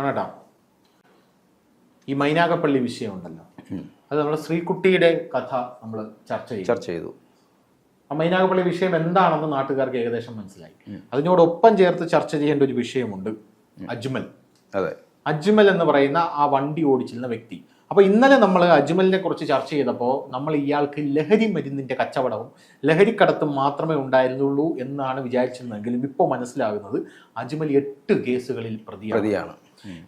കാണാട്ടാ ഈ മൈനാഗപ്പള്ളി വിഷയമുണ്ടല്ലോ. അത് നമ്മൾ ശ്രീകുട്ടിയുടെ കഥ നമ്മൾ ചർച്ച ചെയ്തു. ചർച്ച ചെയ്തു. ആ മൈനാകപ്പള്ളി വിഷയം എന്താണെന്ന് നാട്ടുകാർക്ക് ഏകദേശം മനസ്സിലായി. അതിനോടൊപ്പം ചേർത്ത് ചർച്ച ചെയ്യേണ്ട ഒരു വിഷയമുണ്ട്. അജ്മൽ. അതെ. അജ്മൽ എന്ന് പറയുന്ന ആ വണ്ടി ഓടിച്ചിരുന്ന വ്യക്തി. അപ്പോൾ ഇന്നലെ നമ്മൾ അജ്മലിനെ കുറിച്ച് ചർച്ച ചെയ്തപ്പോൾ നമ്മൾ ഇയാൾക്ക് ലഹരി മരുന്നിന്റെ കച്ചവടവും ലഹരിക്കടത്തും മാത്രമേ ഉണ്ടായിരുന്നുള്ളൂ എന്നാണ് വിചാരിച്ചിരുന്നെങ്കിലും ഇപ്പോൾ മനസ്സിലാകുന്നത് അജ്മൽ എട്ട് കേസുകളിൽ പ്രതിയാണ്.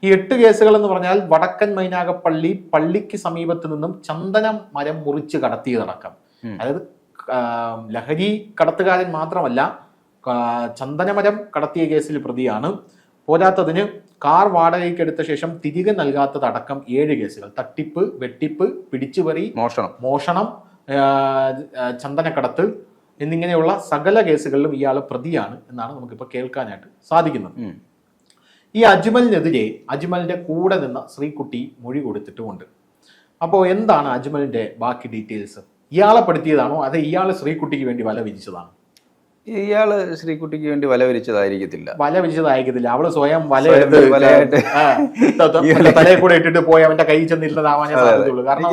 ഈ എട്ട് കേസുകൾ എന്ന് പറഞ്ഞാൽ വടക്കൻ മൈനാകപ്പള്ളി പള്ളിക്ക് സമീപത്ത് നിന്നും ചന്ദന മരം മുറിച്ച് കടത്തിയതടക്കം. അതായത് ലഹരി കടത്തുകാരൻ മാത്രമല്ല ചന്ദനമരം കടത്തിയ കേസിൽ പ്രതിയാണ്. പോരാത്തതിന് കാർ വാടകയ്ക്ക് എടുത്ത ശേഷം തിരികെ നൽകാത്തതടക്കം ഏഴ് കേസുകൾ. തട്ടിപ്പ് വെട്ടിപ്പ് പിടിച്ചുപറി മോഷണം. മോഷണം ചന്ദനക്കടത്ത് എന്നിങ്ങനെയുള്ള സകല കേസുകളിലും ഇയാൾ പ്രതിയാണ് എന്നാണ് നമുക്കിപ്പോൾ കേൾക്കാനായിട്ട് സാധിക്കുന്നത്. ഈ അജ്മലിനെതിരെ അജ്മലിന്റെ കൂടെ നിന്ന ശ്രീകുട്ടി മൊഴി കൊടുത്തിട്ടുമുണ്ട്. അപ്പോൾ എന്താണ് അജ്മലിന്റെ ബാക്കി ഡീറ്റെയിൽസ്? ഇയാളെ പെടുത്തിയതാണോ? അതെ ഇയാൾ ശ്രീകുട്ടിക്ക് വേണ്ടി വല വിരിച്ചതാണോ? ഇയാൾ ശ്രീകുട്ടിക്ക് വേണ്ടി വല വിരിച്ചതായിരിക്കത്തില്ല. വല വിരിച്ചതായിരിക്കത്തില്ല. അവൾ സ്വയം വല തലയെ കൂടെ ഇട്ടിട്ട് പോയി അവന്റെ കൈ ചെന്നിരുന്നതാവാനേ. സാധ്യതയുള്ളൂ. കാരണം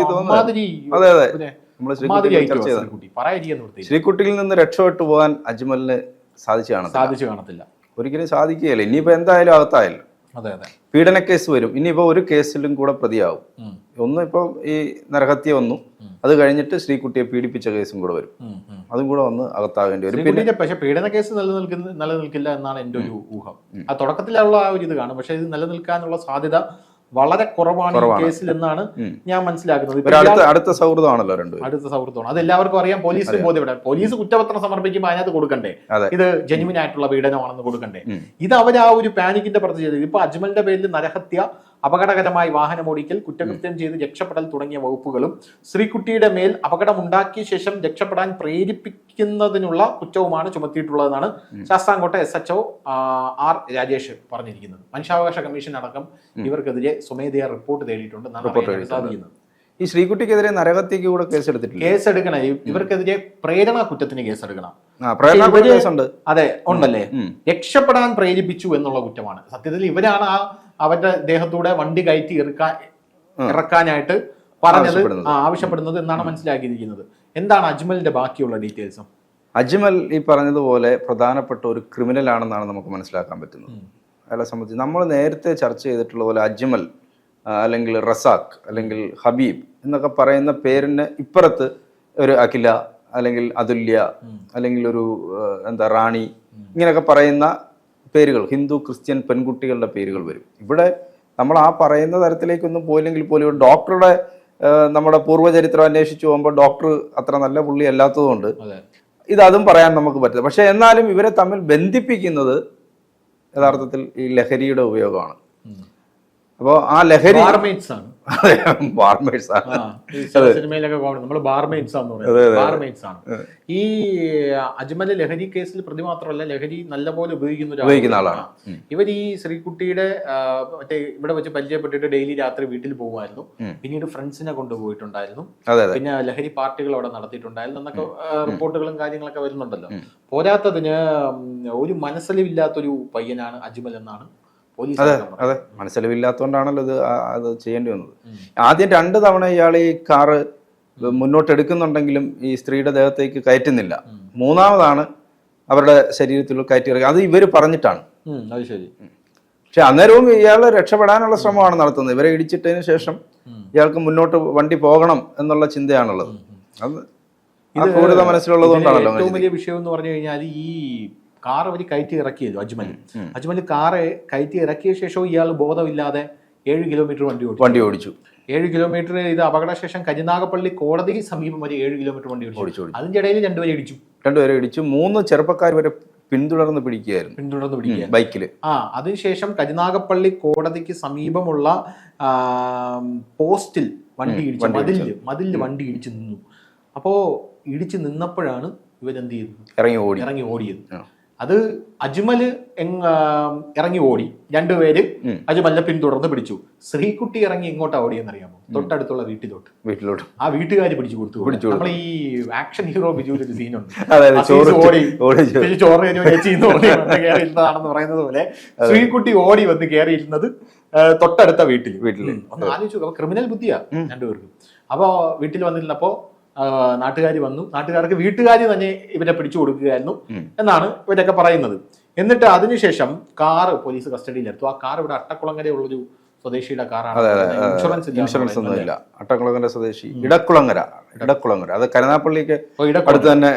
അതെ, അതെ. നമ്മൾ ശ്രീകുട്ടി? ശ്രീകുട്ടിയിൽ നിന്ന് രക്ഷപ്പെട്ടു പോകാൻ അജ്മലിന് സാധിച്ചു കാണത്തില്ല. സാധിച്ചു കാണത്തില്ല. ഒരിക്കലും സാധിക്കുകയില്ല. ഇനിയിപ്പോ എന്തായാലും അകത്തായല്ലോ. അതെ അതെ. പീഡന കേസ് വരും. ഇനിയിപ്പോ ഒരു കേസിലും കൂടെ പ്രതിയാവും. ഒന്ന് ഇപ്പൊ ഈ നരഹത്യ വന്നു. അത് കഴിഞ്ഞിട്ട് ശ്രീകുട്ടിയെ പീഡിപ്പിച്ച കേസും കൂടെ വരും. അതും കൂടെ വന്ന് അകത്താകേണ്ടി വരും. പിന്നെ പക്ഷെ പീഡന കേസ് നിലനിൽക്കുന്ന നിലനിൽക്കില്ല എന്നാണ് എന്റെ ഒരു ഊഹം. ആ തുടക്കത്തിലുള്ള ആ ഒരു ഇത് കാണും. പക്ഷെ ഇത് നിലനിൽക്കാനുള്ള സാധ്യത വളരെ കുറവാണ് ഈ കേസിൽ എന്നാണ് ഞാൻ മനസ്സിലാക്കുന്നത്. അടുത്ത സൗഹൃദമാണല്ലോ രണ്ട് അടുത്ത സൗഹൃദമാണ്. അത് എല്ലാവർക്കും അറിയാം. പോലീസിന് ബോധ്യപ്പെടാം പോലീസ് കുറ്റപത്രം സമർപ്പിക്കുമ്പോൾ അതിനകത്ത് കൊടുക്കണ്ടേ? ഇത് ജെന്യുവിൻ ആയിട്ടുള്ള പീഡനമാണെന്ന് കൊടുക്കണ്ടേ? ഇത് അവർ ആ ഒരു പാനിക്കിന്റെ പുറത്ത് ചെയ്തത്. ഇപ്പൊ അജ്മലിന്റെ പേരിൽ നരഹത്യ അപകടകരമായി വാഹനം ഓടിക്കൽ കുറ്റകൃത്യം ചെയ്ത് രക്ഷപ്പെടൽ തുടങ്ങിയ വകുപ്പുകളും ശ്രീകുട്ടിയുടെ മേൽ അപകടമുണ്ടാക്കിയ ശേഷം രക്ഷപ്പെടാൻ പ്രേരിപ്പിക്കുന്നതിനുള്ള കുറ്റവുമാണ് ചുമത്തിയിട്ടുള്ളതെന്നാണ് Sasthamkotta S H R Rajesh പറഞ്ഞിരിക്കുന്നത്. മനുഷ്യാവകാശ കമ്മീഷൻ അടക്കം ഇവർക്കെതിരെ സ്വമേധയാ റിപ്പോർട്ട് തേടിയിട്ടുണ്ട് സാധിക്കുന്നത്. ഈ ശ്രീകുട്ടിക്കെതിരെ നരഹത്യക്ക് കൂടെ കേസെടുത്തിട്ട് കേസ് എടുക്കണം ഇവർക്കെതിരെ പ്രേരണ കുറ്റത്തിന് കേസ് എടുക്കണം പ്രേരണ ഇവർ കേസുണ്ട്. അതെ ഉണ്ടല്ലേ. രക്ഷപ്പെടാൻ പ്രേരിപ്പിച്ചു എന്നുള്ള കുറ്റമാണ്. സത്യത്തിൽ ഇവരാണ് ആ അവരുടെ ദേഹത്തൂടെ വണ്ടി കയറ്റി ഇറക്കാൻ ഇറക്കാനായിട്ട് പറഞ്ഞത് ആവശ്യപ്പെടുന്നത്. എന്നാണ് മനസ്സിലാക്കിയിരിക്കുന്നത്. എന്താണ് അജ്മലിന്റെ ബാക്കിയുള്ള ഡീറ്റെയിൽസും? അജ്മൽ ഈ പറഞ്ഞതുപോലെ പ്രധാനപ്പെട്ട ഒരു ക്രിമിനൽ ആണെന്നാണ് നമുക്ക് മനസ്സിലാക്കാൻ പറ്റുന്നത്. അയാളെ സംബന്ധിച്ച് നമ്മൾ നേരത്തെ ചർച്ച ചെയ്തിട്ടുള്ള പോലെ അജ്മൽ അല്ലെങ്കിൽ റസാഖ് അല്ലെങ്കിൽ ഹബീബ് എന്നൊക്കെ പറയുന്ന പേരിന് ഇപ്പുറത്ത് ഒരു അഖില അല്ലെങ്കിൽ അതുല്യ അല്ലെങ്കിൽ ഒരു എന്താ റാണി ഇങ്ങനെയൊക്കെ പറയുന്ന പേരുകൾ ഹിന്ദു ക്രിസ്ത്യൻ പെൺകുട്ടികളുടെ പേരുകൾ വരും. ഇവിടെ നമ്മൾ ആ പറയുന്ന തരത്തിലേക്കൊന്നും പോയില്ലെങ്കിൽ പോലും ഡോക്ടറുടെ നമ്മുടെ പൂർവചരിത്രം അന്വേഷിച്ചു പോകുമ്പോൾ ഡോക്ടർ അത്ര നല്ല പുള്ളി അല്ലാത്തതുകൊണ്ട് ഇത് അതും പറയാൻ നമുക്ക് പറ്റില്ല. പക്ഷേ എന്നാലും ഇവരെ തമ്മിൽ ബന്ധിപ്പിക്കുന്നത് യഥാർത്ഥത്തിൽ ഈ ലഹരിയുടെ ഉപയോഗമാണ്. അപ്പോൾ ആ ലഹരി ബാർമേറ്റ്സ് ആണ്. ആ, ഈ സിനിമയിലൊക്കെ നമ്മൾ ബാർമേറ്റ്സ് ആണെന്ന് ബാർമേറ്റ്സ് ആണ്. ഈ അജ്മൽ ലഹരി കേസിൽ പ്രതി മാത്രമല്ല ലഹരി നല്ലപോലെ ഉപയോഗിക്കുന്ന ഒരു ഉപയോഗിക്കുന്ന ആളാണ്. ഇവർ ഈ ശ്രീകുട്ടിയുടെ മറ്റേ ഇവിടെ വെച്ച് പരിചയപ്പെട്ടിട്ട് ഡെയിലി രാത്രി വീട്ടിൽ പോകുമായിരുന്നു. പിന്നീട് ഫ്രണ്ട്സിനെ കൊണ്ടുപോയിട്ടുണ്ടായിരുന്നു. അതെ അതെ. പിന്നെ ലഹരി പാർട്ടികൾ അവിടെ നടത്തിയിട്ടുണ്ടായിരുന്നു എന്നൊക്കെ റിപ്പോർട്ടുകളും കാര്യങ്ങളൊക്കെ വരുന്നുണ്ടല്ലോ. പോരാത്തതിന് ഒരു മനസ്സിലില്ലാത്തൊരു പയ്യനാണ് അജ്മൽ എന്നാണ് പോലീസ് അതെ അതെ. മനസ്സിലവില്ലാത്തതുകൊണ്ടാണല്ലോ ഇത് അത് ചെയ്യേണ്ടി വന്നത്. ആദ്യം രണ്ട് തവണ ഇയാൾ ഈ കാറ് മുന്നോട്ട് എടുക്കുന്നുണ്ടെങ്കിലും ഈ സ്ത്രീയുടെ ദേഹത്തേക്ക് കയറ്റുന്നില്ല. മൂന്നാമതാണ് അവരുടെ ശരീരത്തിൽ കയറ്റി ഇറക്കുക അത് ഇവർ പറഞ്ഞിട്ടാണ്. അത് ശരി. പക്ഷെ അന്നേരവും ഇയാൾ രക്ഷപ്പെടാനുള്ള ശ്രമമാണ് നടത്തുന്നത്. ഇവരെ ഇടിച്ചിട്ടതിന് ശേഷം ഇയാൾക്ക് മുന്നോട്ട് വണ്ടി പോകണം എന്നുള്ള ചിന്തയാണുള്ളത്. അത് ക്രൂരത മനസ്സിലുള്ളത് കൊണ്ടാണല്ലോ ഏറ്റവും വലിയ വിഷയം എന്ന് പറഞ്ഞു കഴിഞ്ഞാൽ ഈ കാർ അവർ കയറ്റി ഇറക്കിയല്ലോ അജ്മൽ അജ്മൽ കാറ് കയറ്റി ഇറക്കിയ ശേഷവും ഇയാൾ ബോധമില്ലാതെ ഏഴ് കിലോമീറ്റർ വണ്ടി ഓടിച്ചു. വണ്ടി ഓടിച്ചു. ഏഴ് കിലോമീറ്റർ ഇത് അപകടശേഷം കരിനാഗപ്പള്ളി കോടതിക്ക് സമീപം വരെ ഏഴ് കിലോമീറ്റർ വണ്ടി ഓടിച്ചു. ഓടിച്ചു അതിന്റെ ഇടയിൽ രണ്ടുപേരെ ഇടിച്ചു. രണ്ടുപേരെ ഇടിച്ചു. മൂന്ന് ചെറുപ്പക്കാർ വരെ പിന്തുടർന്ന് പിടിക്കുകയായിരുന്നു. പിന്തുടർന്ന് പിടിക്കുക ബൈക്കിൽ ആ അതിനുശേഷം കരുനാഗപ്പള്ളി കോടതിക്ക് സമീപമുള്ള പോസ്റ്റിൽ വണ്ടി ഇടിച്ചു. മതിൽ മതിലിൽ വണ്ടി ഇടിച്ചു നിന്നു. അപ്പോൾ ഇടിച്ചു നിന്നപ്പോഴാണ് ഇവരെന്ത് ചെയ്തത്? ഇറങ്ങി ഓടി. ഇറങ്ങി ഓടിയത്. അത് അജ്മൽ ഇറങ്ങി ഓടി. രണ്ടുപേര്. അജ്മലിനെ പിന്തുടർന്ന് പിടിച്ചു. ശ്രീകുട്ടി ഇറങ്ങി എങ്ങോട്ടാ ഓടിയെന്നറിയാമോ? തൊട്ടടുത്തുള്ള വീട്ടിലോട്ട്. വീട്ടിലോട്ട്. ആ വീട്ടുകാർ പിടിച്ചു കൊടുത്തു. പിടിച്ചു. നമ്മൾ ഈ ആക്ഷൻ ഹീറോ ബിജുവിൽ ഒരു സീനുണ്ട്. ഓടി. ചോറ് കയറിയിരുന്നതാണെന്ന് പറയുന്നത് പോലെ ശ്രീകുട്ടി ഓടി വന്ന് കയറിയിരുന്നത് തൊട്ടടുത്ത വീട്ടിൽ വീട്ടിൽ. ഒന്ന് ആലോചിച്ചു ക്രിമിനൽ ബുദ്ധിയാ രണ്ടുപേർക്കും. അപ്പോ വീട്ടിൽ വന്നിരുന്നപ്പോ നാട്ടുകാർ വന്നു. നാട്ടുകാർക്ക് വീട്ടുകാർ തന്നെ ഇവരെ പിടിച്ചു കൊടുക്കുകയായിരുന്നു എന്നാണ് ഇവരൊക്കെ പറയുന്നത്. എന്നിട്ട് അതിനുശേഷം കാറ് പോലീസ് കസ്റ്റഡിയിലെടുത്തു. ആ കാർ ഇവിടെ അട്ടക്കുളങ്ങരയുള്ളൊരു സ്വദേശിയുടെ കാറാണ് ഇൻഷുറൻസ് ഇല്ല ഇൻഷുറൻസ് അട്ടക്കുളങ്ങര സ്വദേശി. ഇടക്കുളങ്ങര. ഇടക്കുളങ്ങര. അത് കരുനാപ്പള്ളിക്ക് അടുത്ത് തന്നെ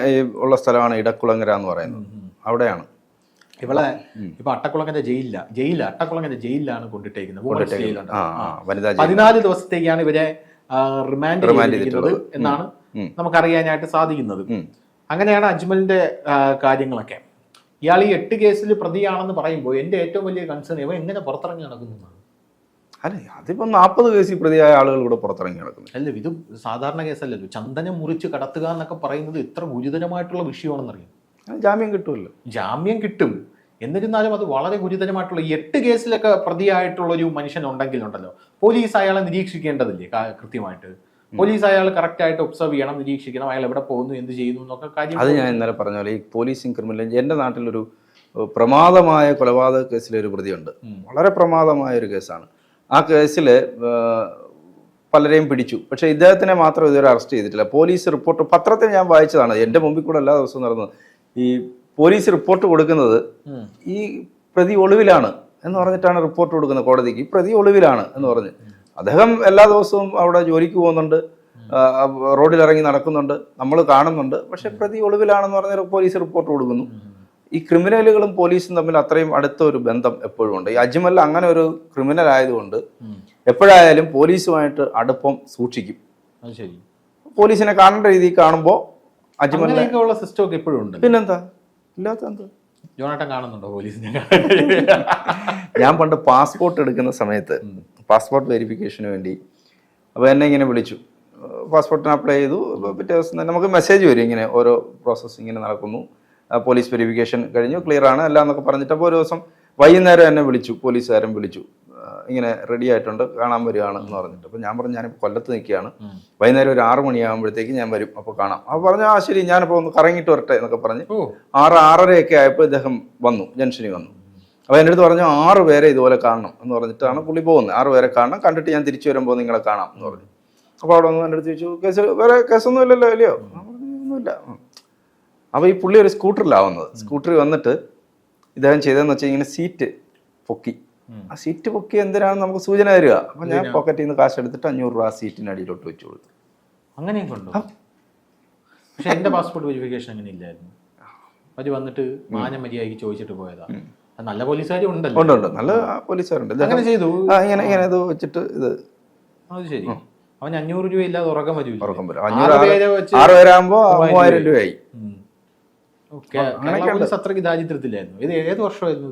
ഉള്ള സ്ഥലമാണ് ഇടക്കുളങ്ങര എന്ന് പറയുന്നത്. അവിടെയാണ്. ഇവളെ ഇപ്പൊ അട്ടക്കുളങ്ങര ജയിലില്ല. ജയിലില്ല. അട്ടക്കുളങ്ങര ജയിലിലാണ് കൊണ്ടിട്ടേക്കുന്നത്. പതിനാല് ദിവസത്തേക്കാണ് ഇവരെ റിമാൻഡ് ചെയ്തിരിക്കുന്നത് എന്നാണ് നമുക്കറിയാനായിട്ട് സാധിക്കുന്നത്. അങ്ങനെയാണ് അജ്മലിന്റെ കാര്യങ്ങളൊക്കെ. ഇയാൾ ഈ എട്ട് കേസിൽ പ്രതിയാണെന്ന് പറയുമ്പോൾ എന്റെ ഏറ്റവും വലിയ കൺസേൺ ഇവ എങ്ങനെ പുറത്തിറങ്ങി നടക്കുന്നതാണ് അല്ല അതിപ്പോ നാൽപ്പത് കേസിൽ പ്രതിയായ ആളുകൾ ഇവിടെ പുറത്തിറങ്ങി നടക്കുന്നു. അല്ല ഇത് സാധാരണ കേസല്ലല്ലോ ചന്ദനം മുറിച്ച് കടത്തുക എന്നൊക്കെ പറയുന്നത് ഇത്ര ഗുരുതരമായിട്ടുള്ള വിഷയമാണെന്നറിയാം. ജാമ്യം കിട്ടുമല്ലോ ജാമ്യം കിട്ടും. എന്നിരുന്നാലും അത് വളരെ ഗുരുതരമായിട്ടുള്ള ഈ എട്ട് കേസിലൊക്കെ പ്രതിയായിട്ടുള്ള ഒരു മനുഷ്യൻ ഉണ്ടെങ്കിലുണ്ടല്ലോ പോലീസ് അയാളെ നിരീക്ഷിക്കേണ്ടതില്ലേ കൃത്യമായിട്ട്? പോലീസ് അയാൾ കറക്റ്റ് ആയിട്ട് ഒബ്സർവ് ചെയ്യണം നിരീക്ഷിക്കണം അയാൾ എവിടെ പോകുന്നു എന്ത് ചെയ്യുന്നു എന്നൊക്കെ കാര്യം അത് ഞാൻ ഇന്നലെ പറഞ്ഞ പോലെ ഈ പോലീസിങ് ക്രിമിനൽ എന്റെ നാട്ടിലൊരു പ്രമാദമായ കൊലപാതക കേസിലെ ഒരു പ്രതിയുണ്ട്. വളരെ പ്രമാദമായ ഒരു കേസാണ്. ആ കേസിൽ പലരെയും പിടിച്ചു. പക്ഷേ ഇദ്ദേഹത്തിനെ മാത്രം ഇതുവരെ അറസ്റ്റ് ചെയ്തിട്ടില്ല. പോലീസ് റിപ്പോർട്ട് പത്രത്തിൽ ഞാൻ വായിച്ചതാണ്. എന്റെ മുമ്പിൽ കൂടെ എല്ലാ ദിവസവും നടന്നത്. ഈ പോലീസ് റിപ്പോർട്ട് കൊടുക്കുന്നത് ഈ പ്രതി ഒളിവിലാണ് എന്ന് പറഞ്ഞിട്ടാണ് റിപ്പോർട്ട് കൊടുക്കുന്നത് കോടതിക്ക്. ഈ പ്രതി ഒളിവിലാണ് എന്ന് പറഞ്ഞ്. അദ്ദേഹം എല്ലാ ദിവസവും അവിടെ ജോലിക്ക് പോകുന്നുണ്ട്. റോഡിൽ ഇറങ്ങി നടക്കുന്നുണ്ട്. നമ്മൾ കാണുന്നുണ്ട്. പക്ഷെ പ്രതി ഒളിവിലാണെന്ന് പറഞ്ഞ പോലീസ് റിപ്പോർട്ട് കൊടുക്കുന്നു. ഈ ക്രിമിനലുകളും പോലീസും തമ്മിൽ അത്രയും അടുത്ത ഒരു ബന്ധം എപ്പോഴും ഉണ്ട്. ഈ അജ്മൽ അങ്ങനെ ഒരു ക്രിമിനൽ ആയതുകൊണ്ട്. എപ്പോഴായാലും പോലീസുമായിട്ട് അടുപ്പം സൂക്ഷിക്കും. പോലീസിനെ കാണേണ്ട രീതിയിൽ കാണുമ്പോൾ അജ്മലിനെ സിസ്റ്റം ഒക്കെ എപ്പോഴും ഉണ്ട്. പിന്നെന്താ? ഇല്ലാത്ത എന്താ ജോണാട്ടൻ കാണുന്നുണ്ടോ പോലീസിനെ ഞാൻ പണ്ട് പാസ്പോർട്ട് എടുക്കുന്ന സമയത്ത് പാസ്പോർട്ട് വെരിഫിക്കേഷന് വേണ്ടി അപ്പോൾ എന്നെ ഇങ്ങനെ വിളിച്ചു. പാസ്പോർട്ടിന് അപ്ലൈ ചെയ്തു. പിറ്റേ ദിവസം തന്നെ നമുക്ക് മെസ്സേജ് വരും ഇങ്ങനെ ഓരോ പ്രോസസ്സ് ഇങ്ങനെ നടക്കുന്നു. പോലീസ് വെരിഫിക്കേഷൻ കഴിഞ്ഞു ക്ലിയർ ആണ് എല്ലാം എന്നൊക്കെ പറഞ്ഞിട്ട് അപ്പോൾ ഒരു ദിവസം വൈകുന്നേരം എന്നെ വിളിച്ചു പോലീസുകാരൻ വിളിച്ചു. ഇങ്ങനെ റെഡി ആയിട്ടുണ്ട് കാണാൻ വരികയാണ് എന്ന് പറഞ്ഞിട്ട്. അപ്പോൾ ഞാൻ പറഞ്ഞു ഞാനിപ്പോൾ കൊല്ലത്ത് നിൽക്കുകയാണ്. വൈകുന്നേരം ഒരു ആറ് മണിയാകുമ്പോഴത്തേക്ക് ഞാൻ വരും അപ്പോൾ കാണാം. അപ്പോൾ പറഞ്ഞു ആ ശരി ഞാനിപ്പോൾ ഒന്ന് കറങ്ങിയിട്ട് വരട്ടെ എന്നൊക്കെ പറഞ്ഞ് ആറ് ആറരയൊക്കെ ആയപ്പോൾ ഇദ്ദേഹം വന്നു ജംഗ്ഷനിൽ വന്നു. അപ്പോൾ എന്റെ അടുത്ത് പറഞ്ഞു ആറ് പേരെ ഇതുപോലെ കാണണം എന്ന് പറഞ്ഞിട്ടാണ് പുള്ളി പോകുന്നത്. ആറ് പേരെ കാണണം കണ്ടിട്ട് ഞാൻ തിരിച്ചു വരുമ്പോൾ നിങ്ങളെ കാണാം എന്ന് പറഞ്ഞു. അപ്പോൾ അവിടെ വന്ന് എന്റെ അടുത്ത് ചോദിച്ചു കേസ് വേറെ കേസൊന്നും ഇല്ലല്ലോ അല്ലയോ? ഒന്നുമില്ല. അപ്പോൾ ഈ പുള്ളി ഒരു സ്കൂട്ടറിലാവുന്നത് സ്കൂട്ടറിൽ വന്നിട്ട് ഇദ്ദേഹം ചെയ്തതെന്ന് വെച്ചാൽ ഇങ്ങനെ സീറ്റ് പൊക്കി. ആ സീറ്റ് പൊക്കി എന്തിനാണെന്ന് നമുക്ക് സൂചന തരിക? അപ്പോൾ ഞാൻ പോക്കറ്റിൽ നിന്ന് കാശ് എടുത്തിട്ട് അഞ്ഞൂറ് രൂപ സീറ്റിന് അടിയിലോട്ട് വെച്ചു കൊടുത്തു. അങ്ങനെയൊക്കെ ഉണ്ടോ പക്ഷെ എന്റെ പാസ്പോർട്ട് വെരിഫിക്കേഷൻ അങ്ങനെ ഇല്ലായിരുന്നു. അവർ വന്നിട്ട് മാനം മര്യാദയ്ക്ക് ചോദിച്ചിട്ട് പോയതാ. നല്ല പോലീസുകാരും ഉണ്ടല്ലോ. ഉണ്ട് ഉണ്ട്. നല്ല പോലീസുകാരുണ്ട്. അങ്ങനെ ചെയ്തു. ഇങ്ങനെ ഇങ്ങനെ ഇത് വെച്ചിട്ട് ഇത്. അത് ശരി. അവൻ അഞ്ഞൂറ് രൂപ ഇല്ലാതെ ഉറക്കം വരും ഉറക്കം വരും. ആറ് പേരാകുമ്പോ മൂവായിരം രൂപയായി. അത്രയ്ക്ക് ദാരിദ്ര്യത്തിലായിരുന്നു. ഇത് ഏത് വർഷമായിരുന്നു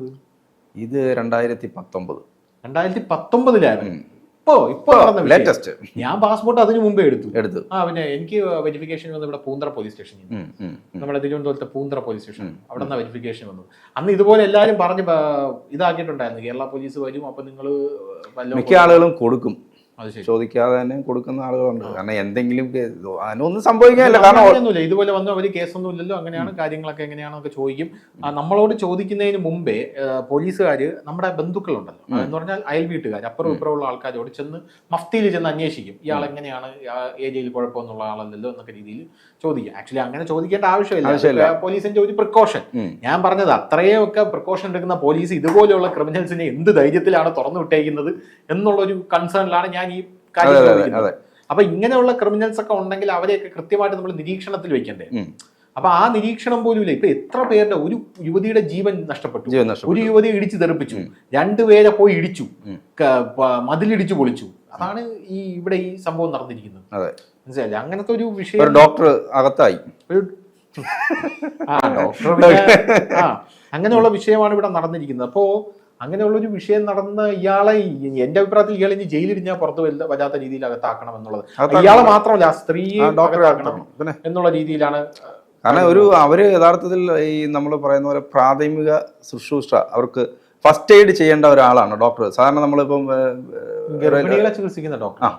ഇത് രണ്ടായിരത്തി പത്തൊമ്പത് രണ്ടായിരത്തി പത്തൊമ്പതിലായിരുന്നു ഇപ്പോ ഇപ്പോ ലേറ്റസ്റ്റ് ഞാൻ പാസ്പോർട്ട് അതിനു മുമ്പേ എടുത്തു. എടുത്തു. ആ പിന്നെ എനിക്ക് വെരിഫിക്കേഷൻ വന്നു ഇവിടെ പൂന്തറ പോലീസ് സ്റ്റേഷനിൽ. നമ്മുടെ തിരുവനന്തപുരത്തെ പൂന്തറ പോലീസ് സ്റ്റേഷൻ അവിടെ നിന്ന് വെരിഫിക്കേഷൻ വന്നു അന്ന് ഇതുപോലെ എല്ലാവരും പറഞ്ഞ് ഇതാക്കിയിട്ടുണ്ടായിരുന്നു. കേരള പോലീസ് വരും അപ്പൊ നിങ്ങൾ മിക്ക ആളുകളും കൊടുക്കും. ചോദിക്കാതെ തന്നെ കൊടുക്കുന്ന ആളുകളുണ്ട്. കാരണം എന്തെങ്കിലും അതിനൊന്നും സംഭവിക്കാനില്ല. കാരണം ഇതുപോലെ വന്നു അവർ കേസൊന്നും ഇല്ലല്ലോ. അങ്ങനെയാണ് കാര്യങ്ങളൊക്കെ എങ്ങനെയാണോ ഒക്കെ ചോദിക്കും. നമ്മളോട് ചോദിക്കുന്നതിന് മുമ്പേ പോലീസുകാർ നമ്മുടെ ബന്ധുക്കളുണ്ടല്ലോ. എന്ന് പറഞ്ഞാൽ അയൽ വീട്ടുകാർ അപ്പുറം ഇപ്പുറമുള്ള ആൾക്കാരോട് ചെന്ന് മഫ്തിയിൽ ചെന്ന് അന്വേഷിക്കും. ഇയാൾ എങ്ങനെയാണ് ഏരിയയിൽ കുഴപ്പമൊന്നുള്ള ആളല്ലല്ലോ എന്നൊക്കെ രീതിയിൽ ചോദിക്കും. ആക്ച്വലി അങ്ങനെ ചോദിക്കേണ്ട ആവശ്യമില്ല. പോലീസിന്റെ ഒരു പ്രിക്കോഷൻ ഞാൻ പറഞ്ഞത് അത്രയും ഒക്കെ പ്രിക്കോഷൻ എടുക്കുന്ന പോലീസ് ഇതുപോലെയുള്ള ക്രിമിനൽസിനെ എന്ത് ധൈര്യത്തിലാണ് തുറന്നു വിട്ടേക്കുന്നത് എന്നുള്ളൊരു കൺസേണിലാണ് ഞാൻ ഈ കാര്യം അതെ, അതെ, ചോദിക്കുന്നത് അതെ. അപ്പൊ ഇങ്ങനെയുള്ള ക്രിമിനൽസ് ഒക്കെ ഉണ്ടെങ്കിൽ അവരെയൊക്കെ കൃത്യമായിട്ട് നമ്മൾ നിരീക്ഷണത്തിൽ വെക്കണ്ടേ. അപ്പൊ ആ നിരീക്ഷണം പോലും ഇല്ല. ഇപ്പൊ എത്ര പേരുടെ ഒരു യുവതിയുടെ ജീവൻ നഷ്ടപ്പെട്ടു. ഒരു യുവതിയെ ഇടിച്ചു തെറിപ്പിച്ചു. രണ്ടുപേരെ പോയി ഇടിച്ചു. മതിലിടിച്ചു പൊളിച്ചു. അതാണ് ഈ ഇവിടെ ഈ സംഭവം നടന്നിരിക്കുന്നത്. മനസ്സിലായില്ലേ? അങ്ങനത്തെ ഒരു വിഷയം ഡോക്ടർ അകത്തായി. ആ ഡോക്ടർ ആ അങ്ങനെയുള്ള വിഷയമാണ് ഇവിടെ നടന്നിരിക്കുന്നത്. അപ്പോ അങ്ങനെയുള്ള ഒരു വിഷയം നടന്ന ഇയാളെ എന്റെ അഭിപ്രായത്തിൽ ഇയാൾ ഇനി ജയിലിരിഞ്ഞാൽ പുറത്തു വരുന്ന വരാത്ത രീതിയിൽ അകത്താക്കണം എന്നുള്ളത്. ഇയാളെ മാത്രമല്ല സ്ത്രീ സ്ത്രീയെ ആ ഡോക്ടറെ അകത്താക്കണം അകത്താക്കണം. പിന്നെ? എന്നുള്ള രീതിയിലാണ് കാരണം ഒരു അവർ യഥാർത്ഥത്തിൽ ഈ നമ്മൾ പറയുന്ന പോലെ പ്രാഥമിക ശുശ്രൂഷ അവർക്ക് ഫസ്റ്റ് എയ്ഡ് ചെയ്യേണ്ട ഒരാളാണ് ഡോക്ടർ. സാധാരണ നമ്മളിപ്പം ചികിത്സിക്കുന്ന ഡോക്ടർ. ആ.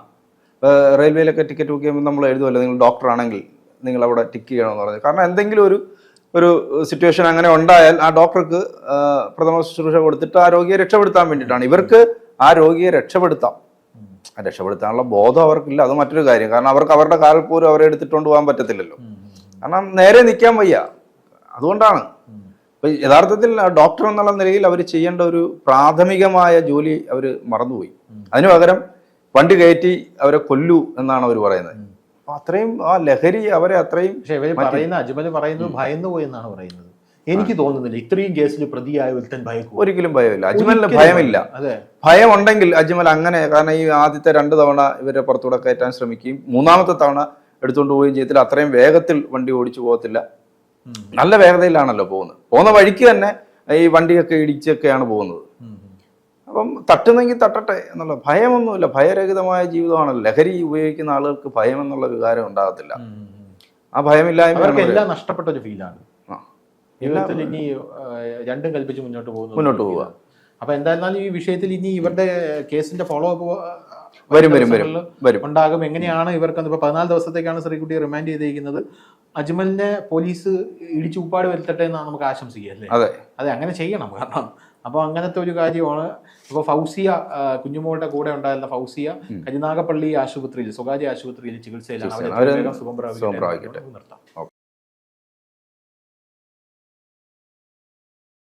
റെയിൽവേയിലൊക്കെ ടിക്കറ്റ് ബുക്ക് ചെയ്യുമ്പോൾ നമ്മൾ എഴുതുമല്ലോ നിങ്ങൾ ഡോക്ടർ ആണെങ്കിൽ നിങ്ങൾ അവിടെ ടിക്ക് ചെയ്യണമെന്ന് പറഞ്ഞു. കാരണം എന്തെങ്കിലും ഒരു ഒരു സിറ്റുവേഷൻ അങ്ങനെ ഉണ്ടായാൽ ആ ഡോക്ടർക്ക് പ്രഥമ ശുശ്രൂഷ കൊടുത്തിട്ട് ആ രോഗിയെ രക്ഷപ്പെടുത്താൻ വേണ്ടിയിട്ടാണ്. ഇവർക്ക് ആ രോഗിയെ രക്ഷപ്പെടുത്താം. രക്ഷപ്പെടുത്താനുള്ള ബോധം അവർക്കില്ല. അത് മറ്റൊരു കാര്യം. കാരണം അവർക്ക് അവരുടെ കാൽ പോലും അവരെ എടുത്തിട്ടുകൊണ്ട് പോകാൻ പറ്റത്തില്ലല്ലോ. കാരണം നേരെ നിൽക്കാൻ വയ്യ. അതുകൊണ്ടാണ്. ഇപ്പൊ യഥാർത്ഥത്തിൽ ഡോക്ടർ എന്നുള്ള നിലയിൽ അവർ ചെയ്യേണ്ട ഒരു പ്രാഥമികമായ ജോലി അവർ മറന്നുപോയി. അതിനു പകരം വണ്ടി കയറ്റി അവരെ കൊല്ലു എന്നാണ് അവർ പറയുന്നത്. അപ്പൊ അത്രയും ആ ലഹരി അവരെ അത്രയും പക്ഷേ ഇവർ പറയുന്ന അജ്മൽ പറയുന്നത് ഭയന്നു പോയി എന്നാണ് പറയുന്നത്. എനിക്ക് തോന്നുന്നില്ല. ഇത്രയും കേസിൽ പ്രതിയായ ഒരുത്തൻ ഭയക്കും ഒരിക്കലും ഭയമില്ല. അജ്മലിന് ഭയമില്ല. അതെ. ഭയം ഉണ്ടെങ്കിൽ അജ്മൽ അങ്ങനെ കാരണം ഈ ആദ്യത്തെ രണ്ട് തവണ ഇവരെ പുറത്തൂടെ കയറ്റാൻ ശ്രമിക്കുകയും മൂന്നാമത്തെ തവണ എടുത്തുകൊണ്ട് പോവുകയും ചെയ്യത്തില്ല അത്രയും വേഗത്തിൽ വണ്ടി ഓടിച്ചു പോകത്തില്ല. നല്ല വേഗതയിലാണല്ലോ പോകുന്നത്. പോകുന്ന വഴിക്ക് തന്നെ ഈ വണ്ടിയൊക്കെ ഇടിച്ചൊക്കെയാണ് പോകുന്നത്. അപ്പം തട്ടുന്നെങ്കിൽ തട്ടട്ടെ എന്നുള്ള ഭയമൊന്നുമില്ല. ഭയരഹിതമായ ജീവിതമാണ്. ലഹരി ഉപയോഗിക്കുന്ന ആളുകൾക്ക് ഭയം എന്നുള്ള വികാരം ഉണ്ടാകത്തില്ല. ആ ഭയമില്ലായ്മ എല്ലാം നഷ്ടപ്പെട്ട ഒരു ഫീലാണ്. ജീവിതത്തിൽ ഇനി രണ്ടും കൽപ്പിച്ച് മുന്നോട്ട് പോകുന്നു മുന്നോട്ട് പോവുക. അപ്പൊ എന്തായിരുന്നാലും ഈ വിഷയത്തിൽ ഇനി ഇവരുടെ കേസിന്റെ ഫോളോ അപ്പ് വരും വരും വരും വരും ഉണ്ടാകും. എങ്ങനെയാണ് ഇവർക്ക് ഇപ്പൊ പതിനാല് ദിവസത്തേക്കാണ് ശ്രീകുട്ടിയെ റിമാൻഡ് ചെയ്തിരിക്കുന്നത്. അജ്മലിനെ പോലീസ് ഇടിച്ചു ഉപ്പാട് വരുത്തട്ടെ എന്നാണ് നമുക്ക് ആശംസിക്കുക അല്ലേ? അതെ. അതെ അങ്ങനെ ചെയ്യണം. കാരണം അപ്പോൾ അങ്ങനത്തെ ഒരു കാര്യമാണ്. അപ്പോൾ ഫൗസിയ കുഞ്ഞുമോളുടെ കൂടെ ഉണ്ടായിരുന്ന ഫൗസിയ കരിനാഗപ്പള്ളി ആശുപത്രിയിൽ സ്വകാര്യ ആശുപത്രിയിൽ ചികിത്സയിലാണ്. സുഖം. പ്രാപിക്കട്ടെ നിർത്താം.